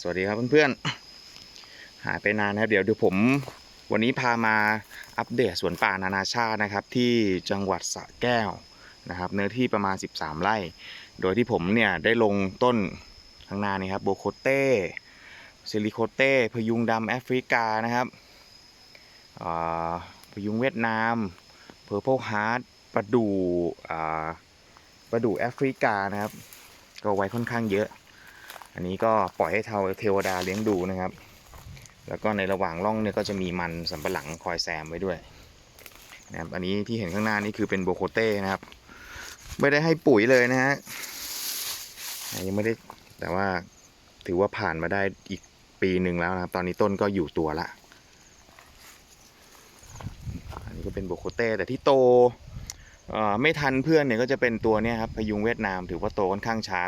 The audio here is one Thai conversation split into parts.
สวัสดีครับเพื่อนๆ หายไปนานนะครับ เดี๋ยวเดี๋ยวผม วันนี้พามาอัปเดตสวนป่านานาชาตินะครับ ที่จังหวัดสระแก้วนะครับ เนื้อที่ประมาณ 13 ไร่ โดยที่ผมเนี่ยได้ลงต้นข้างหน้านี่ครับโบโคเต้ซิลิโคเต้พยุงดำแอฟริกานะครับพยุงเวียดนามเพอร์ l พฮาร์ดประดู่ประดู่แอฟริกานะครับ ก็ไว้ค่อนข้างเยอะ อันนี้ก็ปล่อยให้เทาเทวดาเลี้ยงดูนะครับ แล้วก็ในระหว่างร่องเนี่ยก็จะมีมันสำปะหลังคอยแซมไว้ด้วยนะครับอันนี้ที่เห็นข้างหน้านี่คือเป็นโบโคเต้นะครับ ไม่ได้ให้ปุ๋ยเลยนะฮะยังไม่ได้แต่ว่าถือว่าผ่านมาได้อีกปีหนึ่งแล้วนะครับ ตอนนี้ต้นก็อยู่ตัวละอันนี้ก็เป็นโบโคเต้แต่ที่โตอ่อไม่ทันเพื่อนเนี่ยก็จะเป็นตัวเนี้ยครับพยุงเวียดนามถือว่าโตค่อนข้างช้า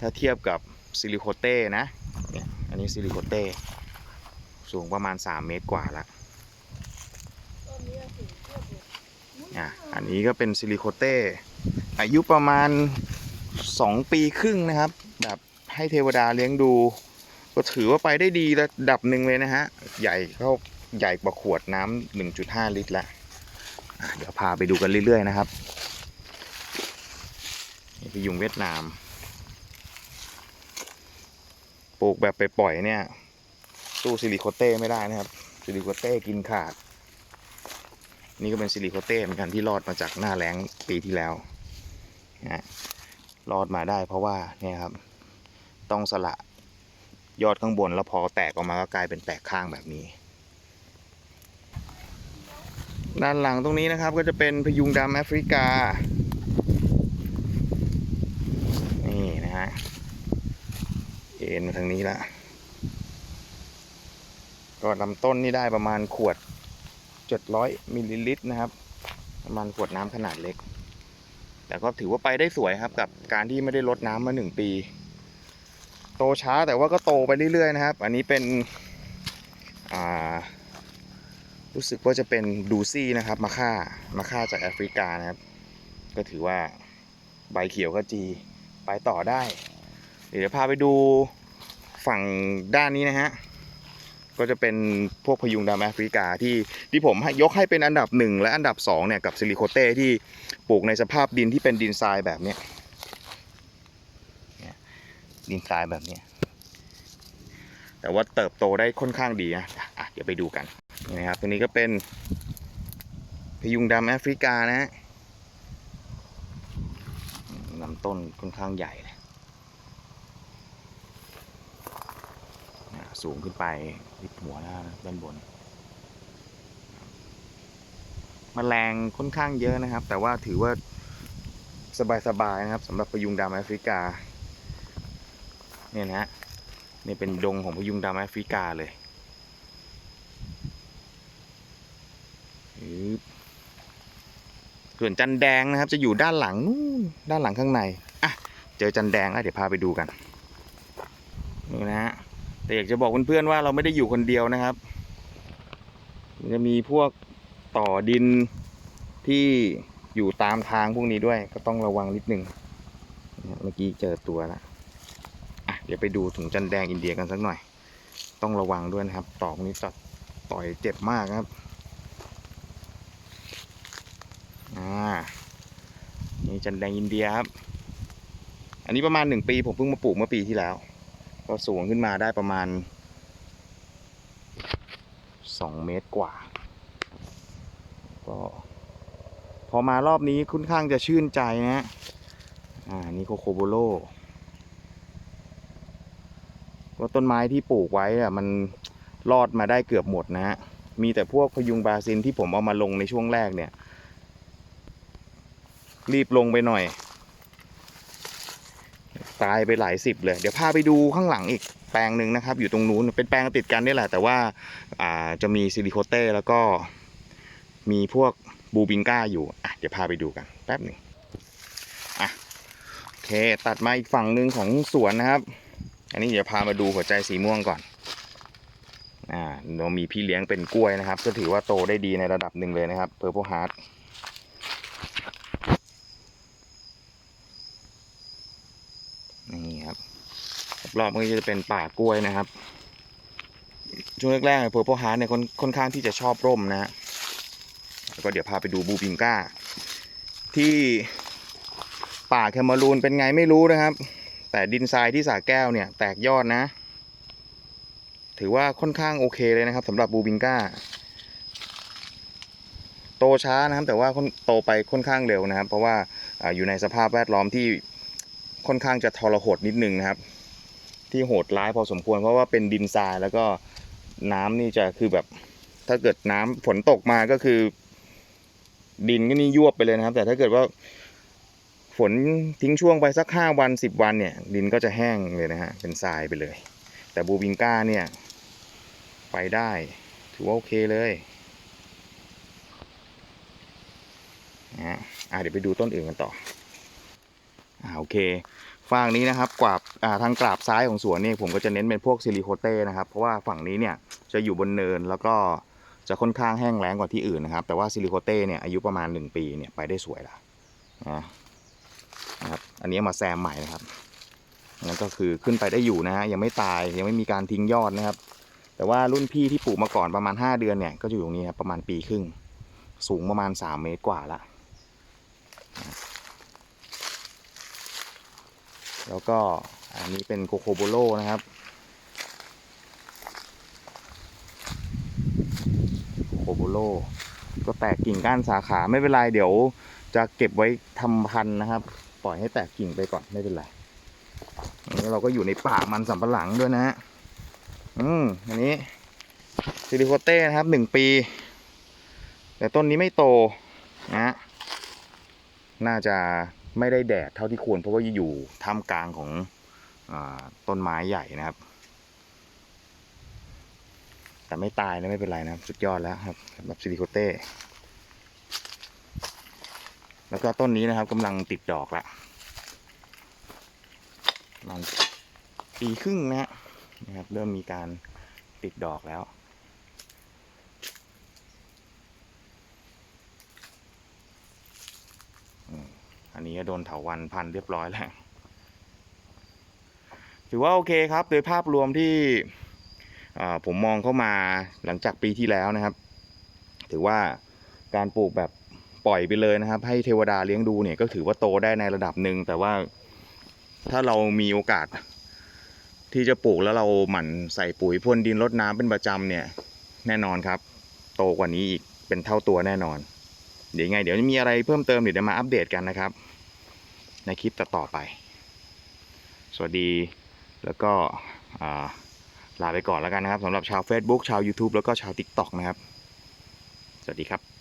ถ้าเทียบกับ ซิลิโคเต้นะเนี่ยอันนี้ซิลิโคเต้สูงประมาณ 3 เมตรกว่าละอะอันนี้ก็เป็นซิลิโคเต้อายุประมาณ 2 ปีครึ่งนะครับ แบบให้เทวดาเลี้ยงดู ก็ถือว่าไปได้ดีระดับหนึ่งเลยนะฮะ ใหญ่เข้าใหญ่กว่าขวดน้ำ1.5 ลิตรละเดี๋ยวพาไปดูกันเรื่อย ๆ นะครับ นี่ยุงเวียดนาม ปลูกแบบไปปล่อยเนี่ย สู้ซิลิโคเต้ไม่ได้นะครับซิลิโคเต้กินขาด นี่ก็เป็นซิลิโคเต้เหมือนกันที่รอดมาจากหน้าแล้งปีที่แล้วนะรอดมาได้เพราะว่าเนี่ยครับ ต้องสละยอดข้างบนแล้วพอแตกออกมาก็กลายเป็นแตกข้างแบบนี้ ด้านหลังตรงนี้นะครับก็จะเป็นพยุงดำแอฟริกา นี่นะฮะ เอ็ นมาทางนี้ละก็ลำต้นนี่ได้ประมาณขวด700มิลลิลิตรนะครับ ประมาณขวดน้ำขนาดเล็ก แต่ก็ถือว่าไปได้สวยครับกับการที่ไม่ได้ลดน้ำมาหนึ่งปี โตช้าแต่ว่าก็โตไปเรื่อยๆนะครับ อันนี้เป็นรู้สึกว่าจะเป็นดูซี่นะครับ มาค่ามาค่าจากแอฟริกานะครับ ก็ถือว่าใบเขียวก็จี ไปต่อได้ เดี๋ยวพาไปดู ฝั่งด้านนี้นะฮะก็จะเป็นพวกพยุงดำแอฟริกาที่ที่ผมยกให้เป็นอันดับหนึ่งและอันดับสองเนี่ยกับซิลิโคเต้ที่ปลูกในสภาพดินที่เป็นดินทรายแบบนี้ดินทรายแบบนี้แต่ว่าเติบโตได้ค่อนข้างดีนะอะเดี๋ยวไปดูกันนี่นะครับตัวนี้ก็เป็นพยุงดำแอฟริกานะฮะลำต้นค่อนข้างใหญ่เลย อ่า สูงขึ้นไปที่หัวน้านะด้านบนมแมลงค่อนข้างเยอะนะครับ แต่ว่าถือว่าสบายๆนะครับสำหรับพยุงดำแอฟริกาเนี่ยนะฮะนี่เป็นดงของพยุงดำแอฟริกาเลยส่วนจันแดงนะครับ จะอยู่ด้านหลังนู่นด้านหลังข้างในอะเจอจันแดงแล้วเดี๋ยวพาไปดูกันนี่นะฮะ แต่อยากจะบอกเพื่อนๆว่าเราไม่ได้อยู่คนเดียวนะครับ จะมีพวกต่อดินที่อยู่ตามทางพวกนี้ด้วย ก็ต้องระวังนิดนึงเมื่อกี้เจอตัวแล้วอะเดี๋ยวไปดูถุงจันแดงอินเดียกันสักหน่อย ต้องระวังด้วยนะครับ ต่อพวกนี้ตัดต่อยเจ็บมากครับอ่านี่จันแดงอินเดียครับ อันนี้ประมาณหนึ่งปีผมเพิ่งมาปลูกเมื่อปีที่แล้ว ก็สูงขึ้นมาได้ประมาณสองเมตรกว่า ก็พอมารอบนี้ค่อนข้างจะชื่นใจนะฮะ อ่า นี่โคโคโบโลว่าต้นไม้ที่ปลูกไว้อะมันรอดมาได้เกือบหมดนะฮะ มีแต่พวกพยุงบาซินที่ผมเอามาลงในช่วงแรกเนี่ย รีบลงไปหน่อย ตายไปหลายสิบเลย เดี๋ยวพาไปดูข้างหลังอีกแปลงหนึ่งนะครับ อยู่ตรงนู้นเป็นแปลงติดกันนี่แหละ แต่ว่าอ่าจะมีซิลิโคเต้แล้วก็มีพวกบูบิงก้าอยู่อะเดี๋ยวพาไปดูกันแป๊บหนึ่งอะโอเคตัดมาอีกฝั่งหนึ่งของสวนนะครับ อันนี้เดี๋ยวพามาดูหัวใจสีม่วงก่อนอ่าเรามีพี่เลี้ยงเป็นกล้วยนะครับ ก็ถือว่าโตได้ดีในระดับหนึ่งเลยนะครับเพอร์ l พฮาร์ด นี่ครับรอบๆมันก็จะเป็นป่ากล้วยนะครับ ช่วงแรกๆเพอร์ e ฮาร์เนี่ยค่อนค่อนข้างที่จะชอบร่มนะฮะแล้วก็เดี๋ยวพาไปดูบูบิงก้า ที่ป่าแคมารูนเป็นไงไม่รู้นะครับ แต่ดินทรายที่สาแก้วเนี่ย แตกยอดนะ ถือว่าค่อนข้างโอเคเลยนะครับสำหรับบูบิงก้า โตช้านะครับ แต่ว่าโตไปค่อนข้างเร็วนะครับ เพราะว่าอยู่ในสภาพแวดล้อมที่ ค่อนข้างจะทรหดนิดนึงนะครับ ที่โหดร้ายพอสมควรเพราะว่าเป็นดินทรายแล้วก็น้ำนี่จะคือแบบถ้าเกิดน้ำฝนตกมาก็คือ ดินก็นี่ยวบไปเลยนะครับ แต่ถ้าเกิดว่าฝนทิ้งช่วงไปสักห้าวันสิบวันเนี่ย ดินก็จะแห้งเลยนะฮะเป็นทรายไปเลย แต่บูบิงก้าเนี่ย ไปได้ ถือว่าโอเคเลยนะฮะอะเดี๋ยวไปดูต้นอื่นกันต่อ อ่าโอเคฝั่งนี้นะครับกวาบอ่าทางกราบซ้ายของสวนนี่ผมก็จะเน้นเป็นพวกซิลิโคเต้นะครับเพราะว่าฝั่งนี้เนี่ยจะอยู่บนเนินแล้วก็จะค่อนข้างแห้งแล้งกว่าที่อื่นนะครับแต่ว่าซิลิโคเต้เนี่ยอายุประมาณ 1 ปีเนี่ยไปได้สวยละนะครับอันนี้มาแซมใหม่นะครับนั่นก็คือขึ้นไปได้อยู่นะฮะยังไม่ตายยังไม่มีการทิ้งยอดนะครับ แต่ว่ารุ่นพี่ที่ปลูกมาก่อนประมาณ 5 เดือนเนี่ยก็จะอยู่ตรงนี้ครับประมาณปีครึ่งสูงประมาณ 3 เมตรกว่าละ แล้วก็อันนี้เป็นโคโคโบโลนะครับโคโคโบโลก็แตกกิ่งก้านสาขาไม่เป็นไรเดี๋ยวจะเก็บไว้ทำพันธุ์นะครับ ปล่อยให้แตกกิ่งไปก่อนไม่เป็นไรอันนี้เราก็อยู่ในป่ามันสำปะหลังด้วยนะฮะอืมอันนี้ซิลิโคเต้นะครับหนึ่งปี แต่ต้นนี้ไม่โตนะน่าจะ ไม่ได้แดดเท่าที่ควรเพราะว่าอยู่ท่ามกลางของอต้นไม้ใหญ่นะครับ แต่ไม่ตายนะไม่เป็นไรนะครับ สุดยอดแล้วครับสำหรับซิลิโคเต้แล้วก็ต้นนี้นะครับกำลังติดดอกแล้วประมันปีครึ่งนะนะครับ เริ่มมีการติดดอกแล้ว อันนี้ก็โดนเถาวันพันเรียบร้อยแล้วถือว่าโอเคครับโดยภาพรวมที่ผมมองเข้ามาหลังจากปีที่แล้วนะครับ ถือว่าการปลูกแบบปล่อยไปเลยนะครับ ให้เทวดาเลี้ยงดูเนี่ยก็ถือว่าโตได้ในระดับหนึ่งแต่ว่าถ้าเรามีโอกาส ที่จะปลูกแล้วเราหมั่นใส่ปุ๋ยพ่นดินรดน้ำเป็นประจำเนี่ย แน่นอนครับ โตกว่านี้อีกเป็นเท่าตัวแน่นอน เดี๋ยวไง เดี๋ยวมีอะไรเพิ่มเติมเดี๋ยวจะมาอัปเดตกันนะครับ ในคลิปต่อไป สวัสดีแล้วก็ลาไปก่อนแล้วกันนะครับสำหรับชาว Facebook ชาว YouTube แล้วก็ชาว TikTok นะครับ สวัสดีครับ